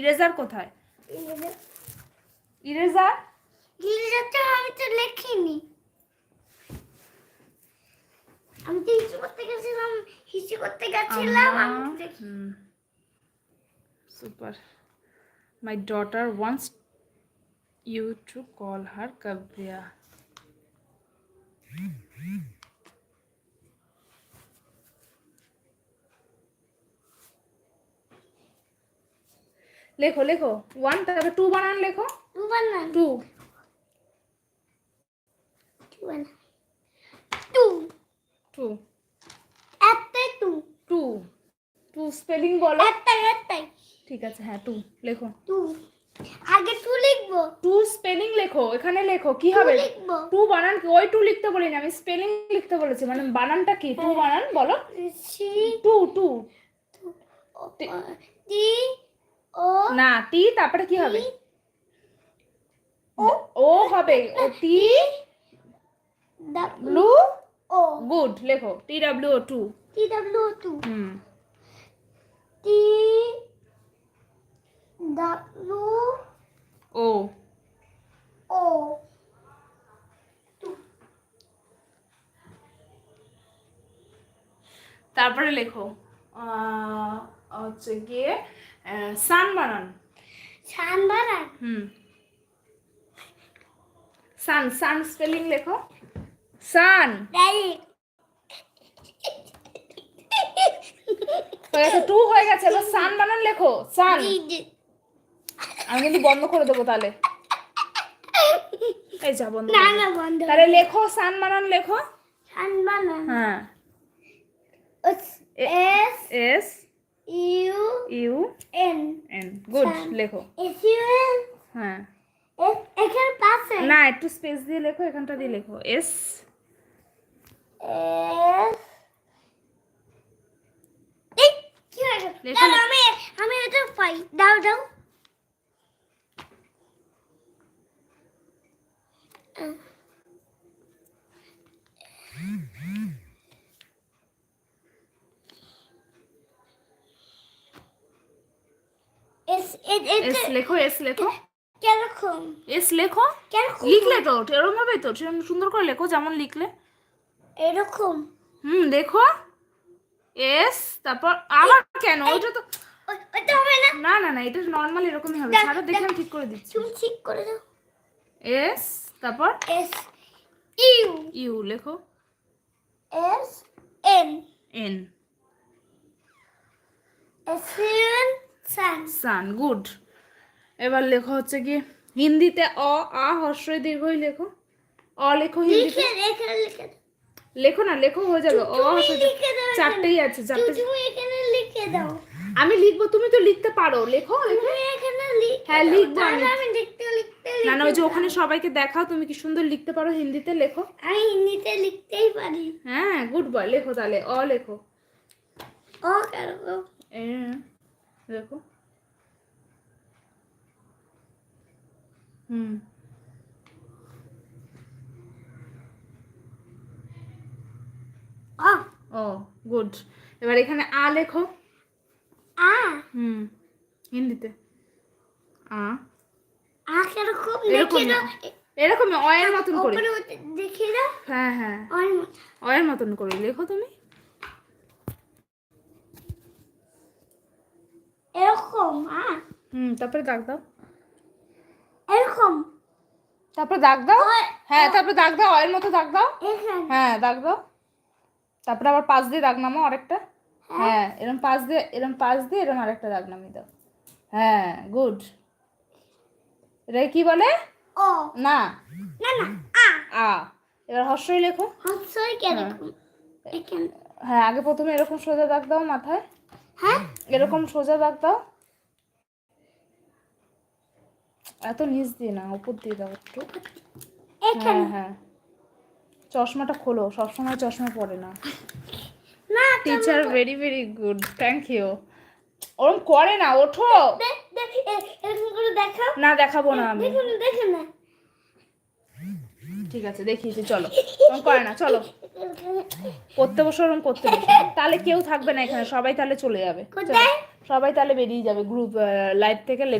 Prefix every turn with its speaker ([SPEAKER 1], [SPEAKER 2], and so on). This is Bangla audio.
[SPEAKER 1] ইরেজার কোথায়? ইরেজার।
[SPEAKER 2] গিরিজাটা আমি তো লেখিনি। আমি তো হিসু করতে গেছিলাম হিসু করতে গেছিলাম আমি
[SPEAKER 1] super. My daughter wants you to call her কাব্রিয়া লেখো লেখো। ওয়ান তারপরে টু বানান লেখো।
[SPEAKER 2] তু বানা
[SPEAKER 1] টু
[SPEAKER 2] বানা তু
[SPEAKER 1] টু
[SPEAKER 2] একটাই তু
[SPEAKER 1] টু টু স্পেলিং বলো।
[SPEAKER 2] একটাই একটাই
[SPEAKER 1] ঠিক আছে হ্যাঁ টু লেখো।
[SPEAKER 2] তু আগে তু লিখব।
[SPEAKER 1] টু স্পেলিং লেখো এখানে লেখো কি হবে? টু বানান কি ওই টু লিখতে বলিনি আমি স্পেলিং লিখতে বলেছি মানে বানানটা কি? টু বানান বলো। টু টু
[SPEAKER 2] টি
[SPEAKER 1] না টি তারপরে কি হবে
[SPEAKER 2] ও
[SPEAKER 1] ও হবে ও টি
[SPEAKER 2] ডাব্লু
[SPEAKER 1] ব্লু
[SPEAKER 2] ও
[SPEAKER 1] গুড লেখো T W O two
[SPEAKER 2] T W two
[SPEAKER 1] হুম
[SPEAKER 2] টি ডাব্লু
[SPEAKER 1] ও
[SPEAKER 2] ও
[SPEAKER 1] তারপরে লেখো আহ, হচ্ছে গিয়ে সান বানান।
[SPEAKER 2] সান বানান?
[SPEAKER 1] হুম। সান সান স্পেলিং লেখো। সান। টু হয়ে গেছে এবার সান বানান লেখো সান। আমি কিন্তু বন্ধ করে দেবো তাহলে। এই যা বন্ধ
[SPEAKER 2] না না বন্ধ
[SPEAKER 1] তাহলে লেখো সান বানান লেখো।
[SPEAKER 2] সান বানান।
[SPEAKER 1] হ্যাঁ।
[SPEAKER 2] S.
[SPEAKER 1] S.
[SPEAKER 2] U
[SPEAKER 1] U
[SPEAKER 2] N.
[SPEAKER 1] N. Good. লেখো।
[SPEAKER 2] S U N?
[SPEAKER 1] হ্যাঁ।
[SPEAKER 2] এখানে পাশে
[SPEAKER 1] না একটু স্পেস দিয়ে লেখো এখানটা দিয়ে লেখো। এস?
[SPEAKER 2] এস। আমি আমি এটা পাই। দাও দাও এস
[SPEAKER 1] লেখো এস লেখো।
[SPEAKER 2] কীরকম
[SPEAKER 1] এস লেখো? লিখলে তো এরকম তো সুন্দর করে লেখো যেমন লিখলে।
[SPEAKER 2] এরকম
[SPEAKER 1] হুম দেখো এস তারপর আবার কেন? ওইটা তো
[SPEAKER 2] না।
[SPEAKER 1] না না এটা নর্মাল এরকমই হবে। ছাড়ো দেখে আমি ঠিক করে দিচ্ছি।
[SPEAKER 2] তুমি ঠিক করে দাও।
[SPEAKER 1] এস তারপর?
[SPEAKER 2] S U.
[SPEAKER 1] ইউ লেখো।
[SPEAKER 2] S N.
[SPEAKER 1] এন।
[SPEAKER 2] এস ইউন সান
[SPEAKER 1] সান গুড। এবার লেখো হচ্ছে কি হিন্দিতে অ আ হর্ষই দীর্ঘই লেখো। অ লেখো হিন্দিতে।
[SPEAKER 2] লিখে
[SPEAKER 1] না লেখো হয়ে যাবে। অ হর্ষই চারটেই আছে চারটে।
[SPEAKER 2] তুমি এখানে লিখে দাও।
[SPEAKER 1] আমি লিখব তুমি তো লিখতে পারো। লেখো হ্যাঁ,
[SPEAKER 2] দাও।
[SPEAKER 1] লিখব আমি।
[SPEAKER 2] আমি লিখতে লিখতে
[SPEAKER 1] না না ওই যে ওখানে সবাইকে দেখাও তুমি কি সুন্দর লিখতে পারো হিন্দিতে লেখো।
[SPEAKER 2] আমি হিন্দিতে লিখতেই পারি।
[SPEAKER 1] হ্যাঁ গুড বয় লেখো তাহলে। অ লেখো।
[SPEAKER 2] অ কেরকম
[SPEAKER 1] এ, লেখো হুম।
[SPEAKER 2] ও
[SPEAKER 1] ও গুড এবার এখানে আ লেখো।
[SPEAKER 2] আ?
[SPEAKER 1] হুম হিন্দিতে। আ।
[SPEAKER 2] আ কেরকম?
[SPEAKER 1] এরকম
[SPEAKER 2] লিখে দাও।
[SPEAKER 1] এরকমই। অয়ের মতন করে।
[SPEAKER 2] দেখিয়ে দাও।
[SPEAKER 1] হ্যাঁ হ্যাঁ। অয়ের মতন করে লেখো তুমি।
[SPEAKER 2] আ
[SPEAKER 1] হুম তারপরে দাগ দাও।
[SPEAKER 2] এরকম।
[SPEAKER 1] তারপরে দাগ দাও। হ্যাঁ তারপরে দাগ দাও অয়ের মতো দাগ দাও। হ্যাঁ দাগ দাও। তারপরে আবার পাশ দিয়ে দাগ নামো আরেকটা। হ্যাঁ। এরম পাশ দিয়ে এরম পাশ দিয়ে এরম আরেকটা দাগ নামিয়ে দাও। হ্যাঁ গুড। এটা কি বলে?
[SPEAKER 2] ও
[SPEAKER 1] না।
[SPEAKER 2] না না আ।
[SPEAKER 1] আ। এবার হর্ষই লেখো।
[SPEAKER 2] হচ্ছে কেরকম এখানে।
[SPEAKER 1] হ্যাঁ আগে প্রথমে এরকম সোজা দাগ দাও মাথায়।
[SPEAKER 2] হ্যাঁ।
[SPEAKER 1] এরকম সোজা দাগ দাও। এত নিচ দিয়ে না উপর দিয়ে দাও একটু। হ্যাঁ হ্যাঁ। চশমাটা খোলো সবসময় চশমা পরে না।
[SPEAKER 2] না
[SPEAKER 1] teacher very very good thank you ওরম করে না ওঠো। না দেখাবো না আমি। ঠিক আছে দেখিয়েছি চলো। ওরম করে না চলো। করতে বসো ওরম করতে বসো। তাহলে কেউ থাকবে না এখানে সবাই তাহলে চলে যাবে। সবাই তাহলে বেরিয়ে যাবে গ্রুপ লাইভ থেকে